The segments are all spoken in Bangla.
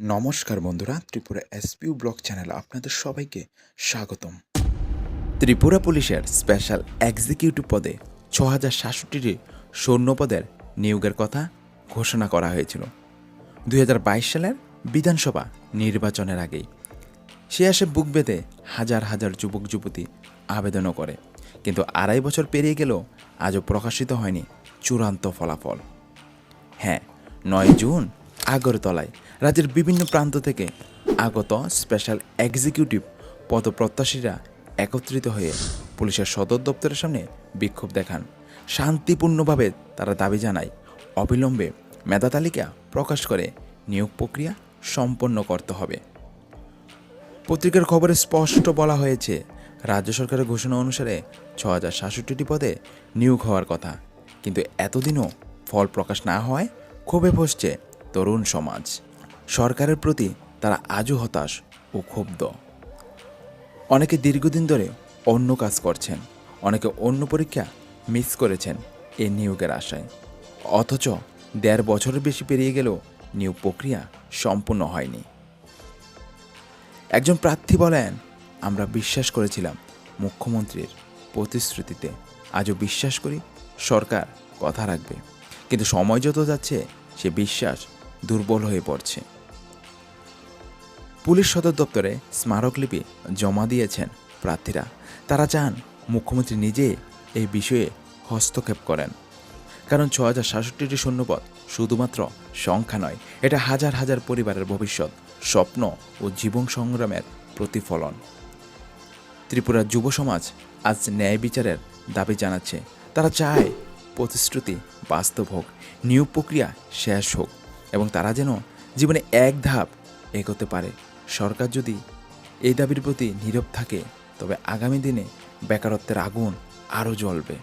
নমস্কার বন্ধুরা, ত্রিপুরা এসপিউ ব্লক চ্যানেল আপনাদের সবাইকে স্বাগতম। ত্রিপুরা পুলিশের স্পেশাল এক্সিকিউটিভ পদে ছ হাজার সাতষট্টিটি সৈন্যপদের নিয়োগের কথা ঘোষণা করা হয়েছিল। দুই হাজার বাইশ সালের বিধানসভা নির্বাচনের আগেই। সে আসে বুক বেঁধে হাজার হাজার যুবক যুবতী আবেদনও করে। কিন্তু আড়াই বছর পেরিয়ে গেলেও আজও প্রকাশিত হয়নি চূড়ান্ত ফলাফল। হ্যাঁ নয় জুন আগরতলায় রাজ্যের বিভিন্ন প্রান্ত থেকে আগত স্পেশাল এক্সিকিউটিভ পদপ্রত্যাশীরা একত্রিত হয়ে পুলিশের সদর দপ্তরের সামনে বিক্ষোভ দেখান। শান্তিপূর্ণভাবে তারা দাবি জানায়, অবিলম্বে মেধা তালিকা প্রকাশ করে নিয়োগ প্রক্রিয়া সম্পন্ন করতে হবে। পত্রিকার খবরে স্পষ্ট বলা হয়েছে, রাজ্য সরকারের ঘোষণা অনুসারে ছ হাজার সাতষট্টিটি পদে নিয়োগ হওয়ার কথা। কিন্তু এতদিনও ফল প্রকাশ না হওয়ায় ক্ষোভে বসছে তরুণ সমাজ। সরকারের প্রতি তারা আজও হতাশ ও ক্ষুব্ধ। অনেকে দীর্ঘদিন ধরে অন্য কাজ করছেন, অনেকে অন্য পরীক্ষা মিস করেছেন এই নিয়োগের আশায়। অথচ দেড় বছরের বেশি পেরিয়ে গেলেও নিয়োগ প্রক্রিয়া সম্পূর্ণ হয়নি। একজন প্রার্থী বলেন, আমরা বিশ্বাস করেছিলাম মুখ্যমন্ত্রীর প্রতিশ্রুতিতে আজও বিশ্বাস করি সরকার কথা রাখবে। কিন্তু সময় যত যাচ্ছে, সে বিশ্বাস দুর্বল হয়ে পড়ছে। পুলিশ সদর দপ্তরে স্মারকলিপি জমা দিয়েছেন প্রার্থীরা। তারা চান মুখ্যমন্ত্রী নিজে এই বিষয়ে হস্তক্ষেপ করেন। কারণ ছ হাজার সাতষট্টিটি শূন্যপদ শুধুমাত্র সংখ্যা নয়, এটা হাজার হাজার পরিবারের ভবিষ্যৎ, স্বপ্ন ও জীবন সংগ্রামের প্রতিফলন। ত্রিপুরার যুব সমাজ আজ ন্যায় বিচারের দাবি জানাচ্ছে। তারা চায় প্রতিশ্রুতি বাস্তব হোক, নিয়োগ প্রক্রিয়া শেষ হোক এবং তারা যেন জীবনে এক ধাপ এগোতে পারে। সরকার যদি এই দাবির প্রতি নীরব থাকে, তবে আগামী দিনে বেকারত্বের আগুন আরও জ্বলবে।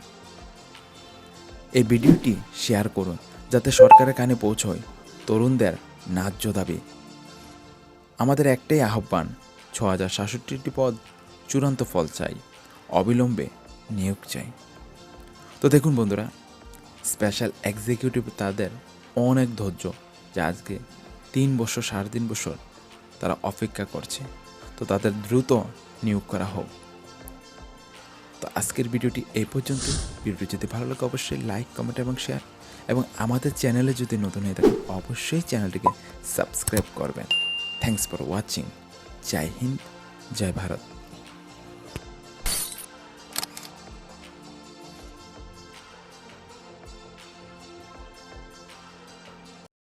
এই ভিডিওটি শেয়ার করুন, যাতে সরকারের কানে পৌঁছয় তরুণদের ন্যায্য দাবি। আমাদের একটাই আহ্বান ছ হাজার সাতষট্টিটি পদ চূড়ান্ত ফল চাই, অবিলম্বে নিয়োগ চাই। তো দেখুন বন্ধুরা, স্পেশাল এক্সিকিউটিভ তাদের অনেক ধৈর্য, যা আজকে তিন বছর, সাড়ে তিন বছর তারা অপেক্ষা করছে। তো তাদের দ্রুত নিয়োগ করা হোক। তো আজকের ভিডিওটি এই পর্যন্ত। ভিডিওটি যদি ভালো লাগে অবশ্যই লাইক, কমেন্ট এবং শেয়ার। এবং আমাদের চ্যানেলে যদি নতুন হয়ে থাকেন, অবশ্যই চ্যানেলটিকে সাবস্ক্রাইব করবেন। Thanks for watching. জয় হিন্দ, জয় ভারত।